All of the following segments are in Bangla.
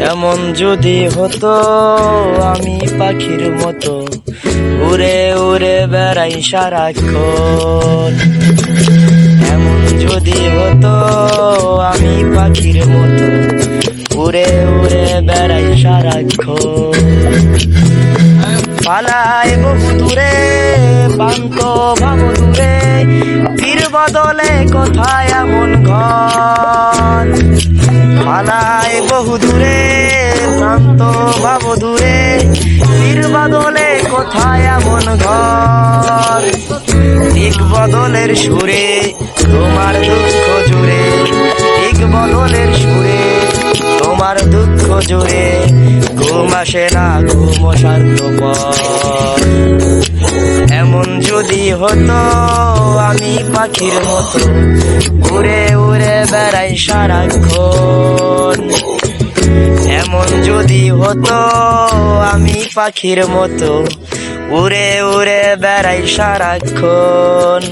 এমন যদি হতো, আমি পাখির মতো উড়ে উড়ে বেড়াই সারাক্ষণ। এমন যদি হতো, আমি পাখির মতো উড়ে উড়ে বেড়াই সারাক্ষণ। পালাই বহু দূরে বান্ত ভাব দূরে বদলে কোথায় এমন ঘর? পালাই বহু দূরে প্রান্ত ভাব দূরে। পীর বদলে কোথায় এমন ঘর? ঠিক বদলের সুরে, তোমার দুঃখ জুড়ে। ঠিক বদলের সুরে, তোমার দুঃখ জুড়ে। ঘুম আসে না, ঘুম স্বার্থপর এমন যদি হতো, আমি পাখির মতো উড়ে বেড়াই সারাক্ষণ। এমন যদি হতো, আমি পাখির মতো উড়ে উড়ে বেড়াই সারাক্ষণ।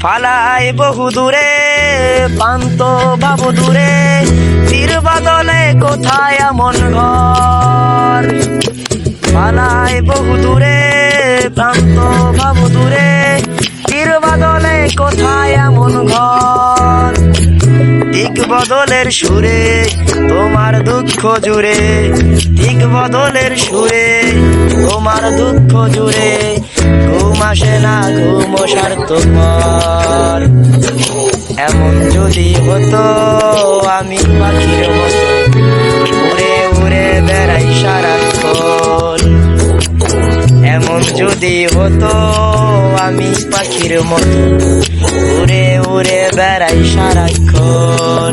ফালাই বহু দূরে, পান্ত বাবু দূরে, তীর বদলে কোথায় এমন ঘর? ফালাই বহু দূরে প্রান্ত বাবু দূরে, তীর বদলে কোথায় এমন ঘর? বদলের সুরে, তোমার দুঃখ জুড়ে। দিক বদলের সুরে, তোমার দুঃখ জুড়ে। ঘুম আসে না, ঘুম সার তোমার এমন যদি হতো, আমি পাখির মতো উড়ে উড়ে বেড়াই সারাক্ষণ। এমন যদি হতো, আমি পাখির মতো উড়ে বেড়াই সারাক্ষণ।